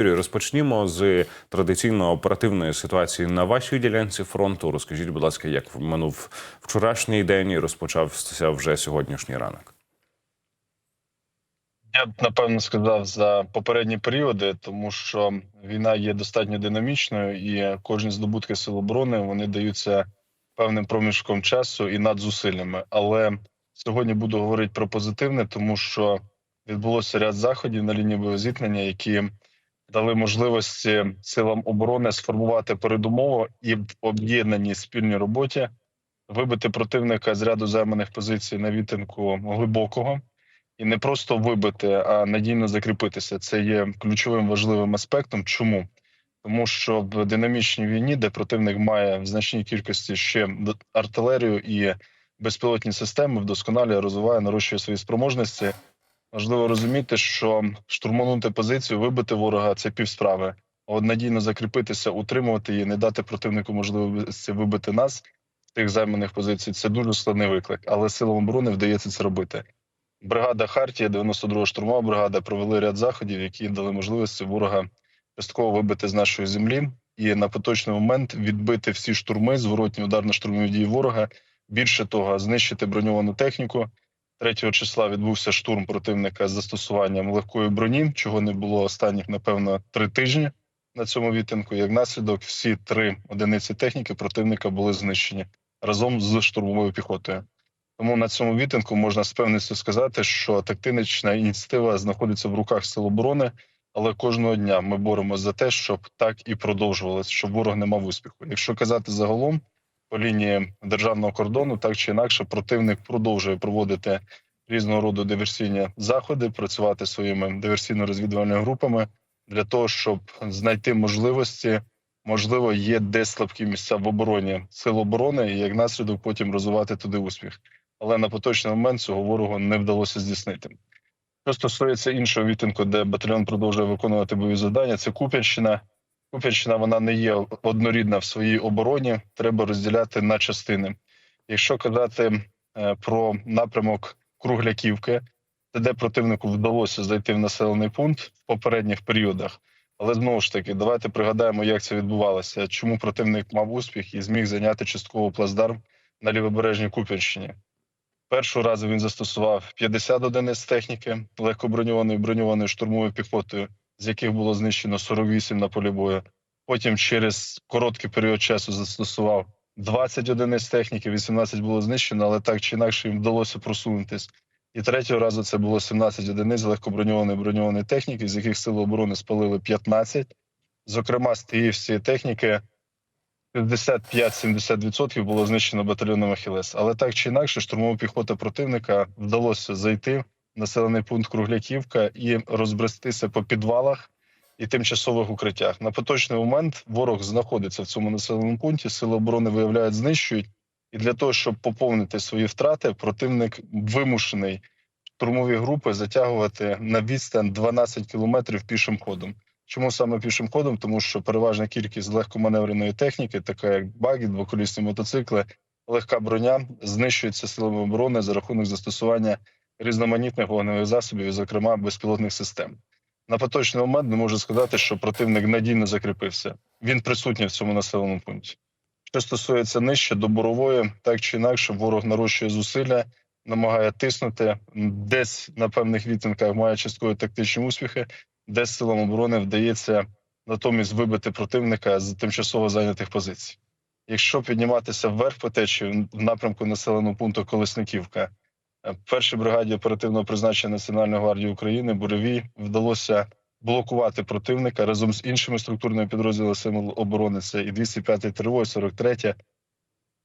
Юрій, розпочнімо з традиційно оперативної ситуації на вашій ділянці фронту. Розкажіть, будь ласка, як минув вчорашній день і розпочався вже сьогоднішній ранок. Я б напевно сказав за попередні періоди, тому що війна є достатньо динамічною, і кожні здобутки сил оборони вони даються певним проміжком часу і надзусиллями. Але сьогодні буду говорити про позитивне, тому що відбулося ряд заходів на лінії бойового зіткнення, які дали можливості силам оборони сформувати передумову і в об'єднаній спільній роботі вибити противника з ряду займаних позицій на відтинку глибокого і не просто вибити, а надійно закріпитися. Це є ключовим важливим аспектом. Чому? Тому що в динамічній війні, де противник має в значній кількості ще артилерію і безпілотні системи, вдосконалює, розвиває, нарощує свої спроможності. Важливо розуміти, що штурманути позицію, вибити ворога це півсправи. От надійно закріпитися, утримувати її, не дати противнику можливості вибити нас тих займаних позицій. Це дуже складний виклик, але силам оборони вдається це робити. Бригада Хартія, 92-го штурмова бригада, провели ряд заходів, які дали можливості ворога частково вибити з нашої землі і на поточний момент відбити всі штурми, зворотні ударно-штурмові дії ворога. Більше того, знищити броньовану техніку. 3 числа відбувся штурм противника з застосуванням легкої броні, чого не було останніх, напевно, три тижні на цьому відтинку. Як наслідок, всі три одиниці техніки противника були знищені разом з штурмовою піхотою. Тому на цьому відтинку можна з певністю сказати, що тактична ініціатива знаходиться в руках сил оборони, але кожного дня ми боремося за те, щоб так і продовжувалося, щоб ворог не мав успіху. Якщо казати загалом по лінії державного кордону, так чи інакше, противник продовжує проводити різного роду диверсійні заходи, працювати своїми диверсійно-розвідувальними групами для того, щоб знайти можливості. Можливо, є десь слабкі місця в обороні сил оборони, і як наслідок потім розвивати туди успіх але на поточний момент цього ворогу не вдалося здійснити. Що стосується іншого відтинку, де батальйон продовжує виконувати бойові завдання, це Куп'янщина. Куп'янщина вона не є однорідна в своїй обороні. Треба розділяти на частини. Якщо казати е, про напрямок Кругляківки, це де противнику вдалося зайти в населений пункт в попередніх періодах. Але знову ж таки, давайте пригадаємо, як це відбувалося. Чому противник мав успіх і зміг зайняти частково плацдарм на лівобережній Куп'янщині. Першого разу він застосував 50 одиниць техніки легкоброньованої броньованою штурмовою піхотою, з яких було знищено 48 на полі бою. Потім через короткий період часу застосував 20 одиниць техніки, 18 було знищено, але так чи інакше їм вдалося просунутись. І третього разу це було 17 одиниць легкоброньованої броньованої техніки, з яких сили оборони спалили 15. Зокрема, з тієї всієї техніки 55-70% було знищено батальйоном Ахілес. Але так чи інакше, штурмова піхота противника вдалося зайти населений пункт Кругляківка і розбрестися по підвалах і тимчасових укриттях. На поточний момент ворог знаходиться в цьому населеному пункті. Сили оборони виявляють, знищують. І для того, щоб поповнити свої втрати, противник вимушений штурмові групи затягувати на відстань 12 кілометрів пішим ходом. Чому саме пішим ходом? Тому що переважна кількість легкоманевреної техніки, така як баги, двоколісні мотоцикли, легка броня, знищується силами оборони за рахунок застосування різноманітних вогневих засобів, зокрема безпілотних систем. На поточний момент не можу сказати, що противник надійно закріпився. Він присутній в цьому населеному пункті. Що стосується нижче до борової, так чи інакше, ворог нарощує зусилля, намагає тиснути десь на певних відтинках має часткові тактичні успіхи де силам оборони вдається натомість вибити противника з тимчасово зайнятих позицій. Якщо підніматися вверх по течії в напрямку населеного пункту Колесниківка, першій бригаді оперативного призначення Національної гвардії України Буревій вдалося блокувати противника разом з іншими структурними підрозділами сил оборони. Це і 205 ТРО, і 43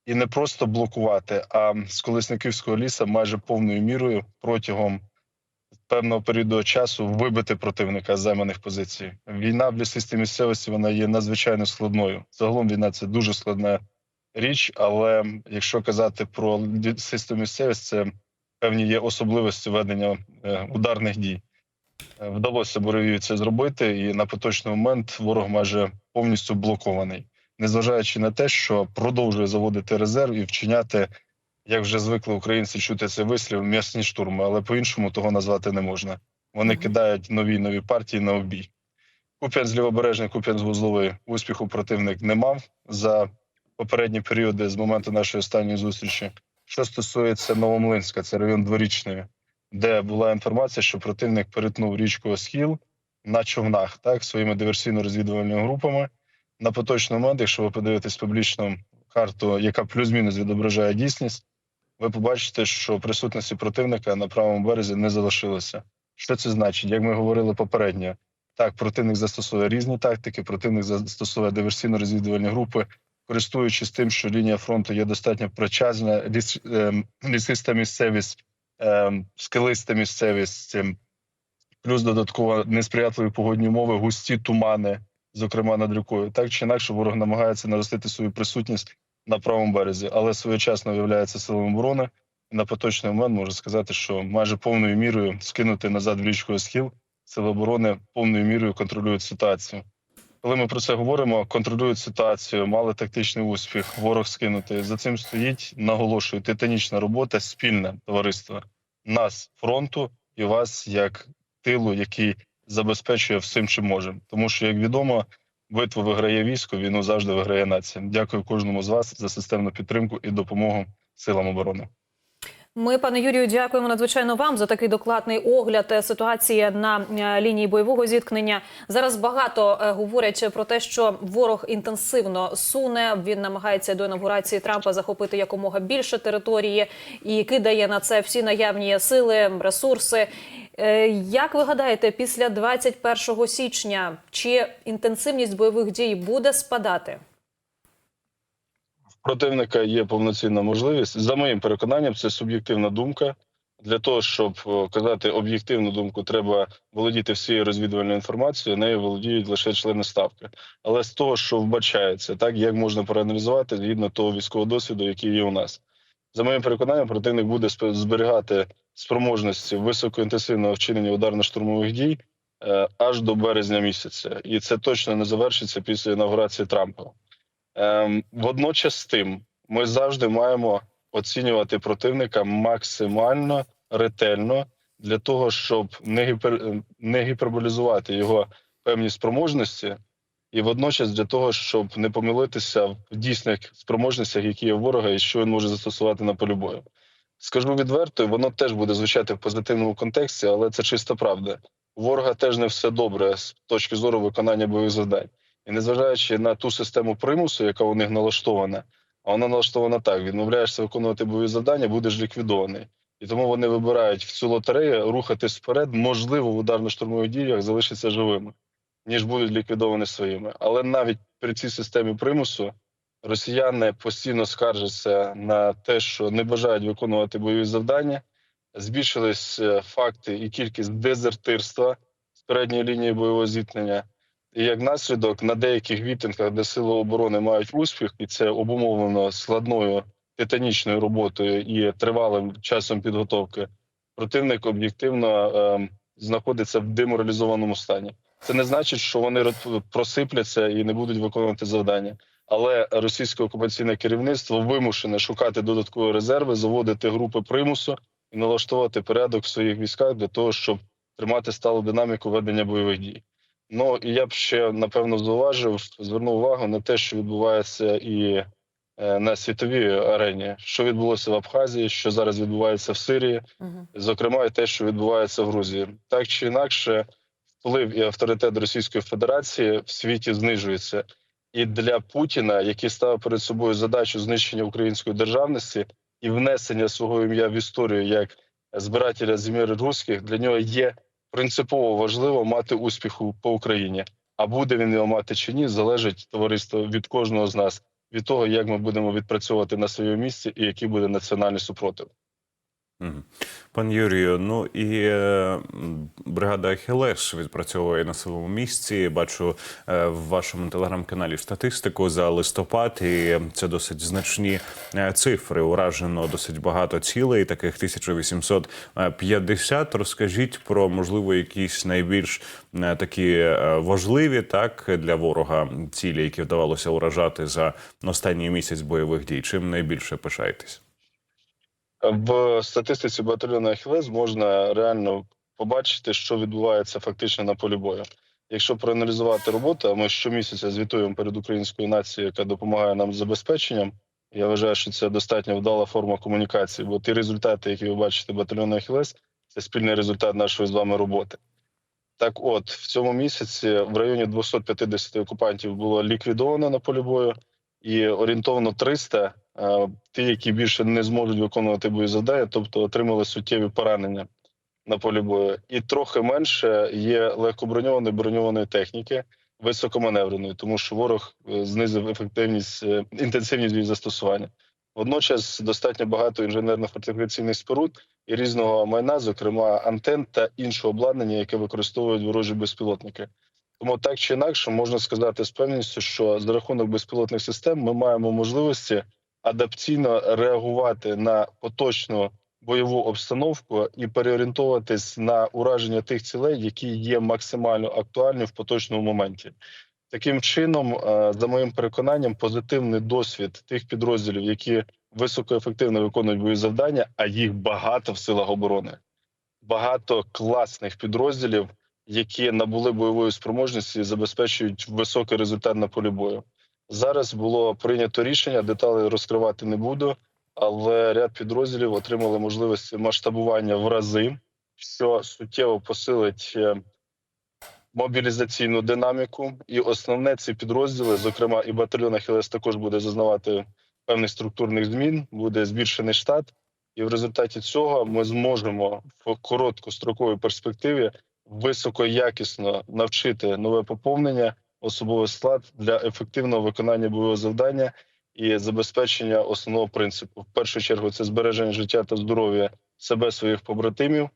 і не просто блокувати, а з Колесниківського лісу майже повною мірою протягом певного періоду часу вибити противника з займаних позицій. Війна в лісистій місцевості вона є надзвичайно складною. Загалом війна це дуже складна річ, але якщо казати про лісисту місцевість, це певні є особливості ведення е, ударних дій. Е, Вдалося Боровію це зробити, і на поточний момент ворог майже повністю блокований, незважаючи на те, що продовжує заводити резерв і вчиняти як вже звикли українці чути цей вислів, м'ясні штурми, але по-іншому того назвати не можна. Вони кидають нові нові партії на обій. Куп'янськ лівобережний, Куп'янськ вузловий успіху противник не мав за попередні періоди з моменту нашої останньої зустрічі. Що стосується Новомлинська, це район дворічної, де була інформація, що противник перетнув річку Схіл на човнах, так своїми диверсійно-розвідувальними групами. На поточний момент, якщо ви подивитесь публічну карту, яка плюс-мінус відображає дійсність, ви побачите, що присутності противника на правому березі не залишилося. Що це значить? Як ми говорили попередньо, так противник застосує різні тактики, противник застосує диверсійно-розвідувальні групи, користуючись тим, що лінія фронту є достатньо прочазна, ліс, ем, лісиста місцевість, ем, скелиста місцевість, ем, плюс додатково несприятливі погодні умови, густі тумани, зокрема над рікою. Так чи інакше, ворог намагається наростити свою присутність на правому березі, але своєчасно виявляється силами оборони. На поточний момент можу сказати, що майже повною мірою скинути назад в річку Схіл сили оборони повною мірою контролюють ситуацію. Коли ми про це говоримо, контролюють ситуацію, мали тактичний успіх, ворог скинути. За цим стоїть, наголошую, титанічна робота, спільне товариство нас, фронту і вас як тилу, який забезпечує всім, чим може. Тому що, як відомо, битву виграє військо, війну завжди виграє нація. Дякую кожному з вас за системну підтримку і допомогу силам оборони. Ми, пане Юрію, дякуємо надзвичайно вам за такий докладний огляд е, ситуації на е, лінії бойового зіткнення. Зараз багато е, говорять про те, що ворог інтенсивно суне. Він намагається до інаугурації Трампа захопити якомога більше території і кидає на це всі наявні сили, ресурси. Як ви гадаєте, після 21 січня чи інтенсивність бойових дій буде спадати? Противника є повноцінна можливість. За моїм переконанням, це суб'єктивна думка. Для того щоб е, казати об'єктивну думку, треба володіти всією розвідувальною інформацією. Нею володіють лише члени ставки. Але з того, що вбачається, так як можна проаналізувати згідно того військового досвіду, який є у нас, за моїм переконанням, противник буде зберігати спроможності високоінтенсивного вчинення ударно-штурмових дій е, аж до березня місяця, і це точно не завершиться після інаугурації Трампа. Ем, водночас з тим, ми завжди маємо оцінювати противника максимально ретельно для того, щоб не гіпер не гіперболізувати його певні спроможності, і водночас для того, щоб не помилитися в дійсних спроможностях, які є ворога, і що він може застосувати на полі бою. Скажу відверто, воно теж буде звучати в позитивному контексті, але це чиста правда. У ворога теж не все добре з точки зору виконання бойових завдань. І незважаючи на ту систему примусу, яка у них налаштована, а вона налаштована так: відмовляєшся виконувати бойові завдання, будеш ліквідований. І тому вони вибирають в цю лотерею рухатись вперед, можливо, в ударно-штурмових діях залишаться живими, ніж будуть ліквідовані своїми. Але навіть при цій системі примусу росіяни постійно скаржаться на те, що не бажають виконувати бойові завдання. Збільшились е, факти і кількість дезертирства з передньої лінії бойового зіткнення. Як наслідок на деяких вітингах, де сили оборони мають успіх, і це обумовлено складною титанічною роботою і тривалим часом підготовки, противник об'єктивно е, знаходиться в деморалізованому стані. Це не значить, що вони просипляться і не будуть виконувати завдання. Але російське окупаційне керівництво вимушене шукати додаткові резерви, заводити групи примусу і налаштовувати порядок в своїх військах для того, щоб тримати сталу динаміку ведення бойових дій. Ну я б ще напевно зауважив, звернув увагу на те, що відбувається і е, на світовій арені, що відбулося в Абхазії, що зараз відбувається в Сирії, зокрема, і те, що відбувається в Грузії, так чи інакше, вплив і авторитет Російської Федерації в світі знижується. І для Путіна, який ставив перед собою задачу знищення української державності і внесення свого ім'я в історію як збирателя земель руських, для нього є принципово важливо мати успіху по Україні. А буде він його мати чи ні, залежить товариство від кожного з нас, від того, як ми будемо відпрацьовувати на своєму місці і який буде національний супротив. Пан Юрію, ну і е, бригада Ахілес відпрацьовує на своєму місці. Бачу е, в вашому телеграм-каналі статистику за листопад, і це досить значні е, цифри. Уражено досить багато цілей, таких 1850. Розкажіть про можливо якісь найбільш такі важливі так для ворога цілі, які вдавалося уражати за останній місяць бойових дій. Чим найбільше пишаєтесь? В статистиці батальйону Ахілес можна реально побачити, що відбувається фактично на полі бою. якщо проаналізувати роботу, ми щомісяця звітуємо перед українською нацією, яка допомагає нам з забезпеченням. Я вважаю, що це достатньо вдала форма комунікації, бо ті результати, які ви бачите батальйону Ахілес, це спільний результат нашої з вами роботи. Так, от в цьому місяці в районі 250 окупантів було ліквідовано на полі бою, і орієнтовно 300 е, ті, які більше не зможуть виконувати бої завдання, тобто отримали суттєві поранення на полі бою. І трохи менше є легкоброньованої броньованої техніки високоманевреної, тому що ворог е, знизив ефективність е, інтенсивність її застосування. Водночас достатньо багато інженерно-фортифікаційних споруд і різного майна, зокрема антен та іншого обладнання, яке використовують ворожі безпілотники. Тому так чи інакше можна сказати з певністю, що за рахунок безпілотних систем ми маємо можливості адаптивно реагувати на поточну бойову обстановку і переорієнтовуватись на ураження тих цілей, які є максимально актуальні в поточному моменті. Таким чином, е, за моїм переконанням, позитивний досвід тих підрозділів, які високоефективно виконують бойові завдання, а їх багато в силах оборони, багато класних підрозділів, які набули бойової спроможності і забезпечують високий результат на полі бою. Зараз було прийнято рішення, деталі розкривати не буду, але ряд підрозділів отримали можливість масштабування в рази, що суттєво посилить е, мобілізаційну динаміку. І основне ці підрозділи, зокрема, і батальйон Ахілес також буде зазнавати певних структурних змін, буде збільшений штат, і в результаті цього ми зможемо в короткостроковій перспективі високоякісно навчити нове поповнення, особовий склад для ефективного виконання бойового завдання і забезпечення основного принципу. В першу чергу це збереження життя та здоров'я себе своїх побратимів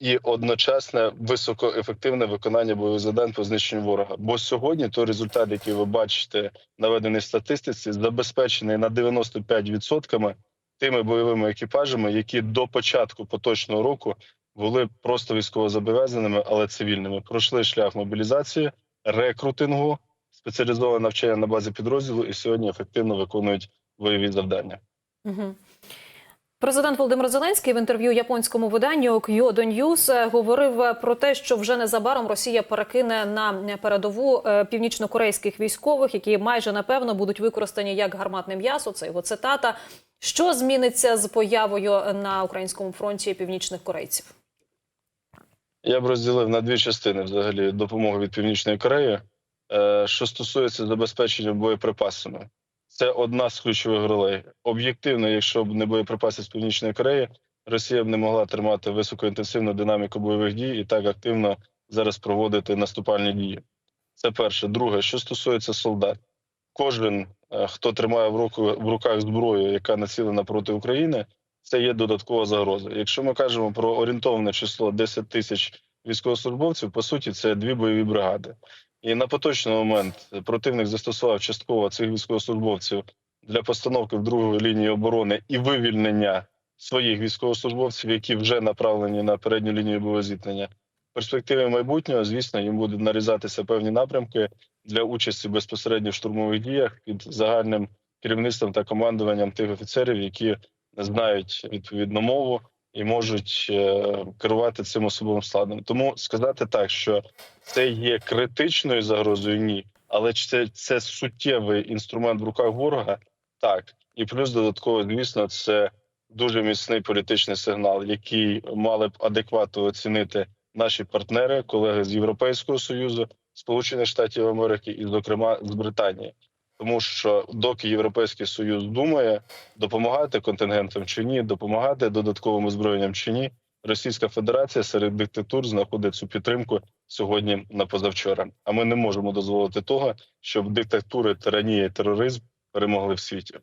і одночасне високоефективне виконання бойових завдань по знищенню ворога. Бо сьогодні той результат, який ви бачите, наведений в статистиці, забезпечений на 95% тими бойовими екіпажами, які до початку поточного року були просто військовозобов'язаними, але цивільними. Пройшли шлях мобілізації, рекрутингу, спеціалізоване навчання на базі підрозділу і сьогодні ефективно виконують бойові завдання. Угу. Президент Володимир Зеленський в інтерв'ю японському виданню Kyodo News е, говорив е, про те, що вже незабаром Росія перекине на передову е, північнокорейських військових, які майже напевно будуть використані як гарматне м'ясо. Це його цитата. Що зміниться з появою на українському фронті північних корейців? Я б розділив на дві частини взагалі допомоги від Північної Кореї. Е, Що стосується забезпечення боєприпасами, це одна з ключових ролей. Об'єктивно, якщо б не боєприпаси з Північної Кореї, Росія б не могла тримати високоінтенсивну динаміку бойових дій і так активно зараз проводити наступальні дії. Це перше. Друге, що стосується солдат, кожен, е, хто тримає в руках зброю, яка націлена проти України, це є додаткова загроза. Якщо ми кажемо про орієнтовне число 10 тисяч військовослужбовців, по суті, це дві бойові бригади. І на поточний момент противник застосував частково цих військовослужбовців для постановки в другої лінії оборони і вивільнення своїх військовослужбовців, які вже направлені на передню лінію бойового зіткнення. В перспективі майбутнього, звісно, їм будуть нарізатися певні напрямки для участі безпосередньо в штурмових діях під загальним керівництвом та командуванням тих офіцерів, які знають відповідну мову і можуть е, керувати цим особовим складом. Тому сказати так, що це є критичною загрозою, ні, але чи це, це суттєвий інструмент в руках ворога, так і плюс додатково, звісно, це дуже міцний політичний сигнал, який мали б адекватно оцінити наші партнери, колеги з Європейського союзу, Сполучених Штатів Америки і, зокрема, з Британії. Тому що доки Європейський Союз думає допомагати контингентам чи ні, допомагати додатковим озброєнням чи ні, Російська Федерація серед диктатур знаходить цю підтримку сьогодні на позавчора. А ми не можемо дозволити того, щоб диктатури, тиранія тероризм перемогли в світі.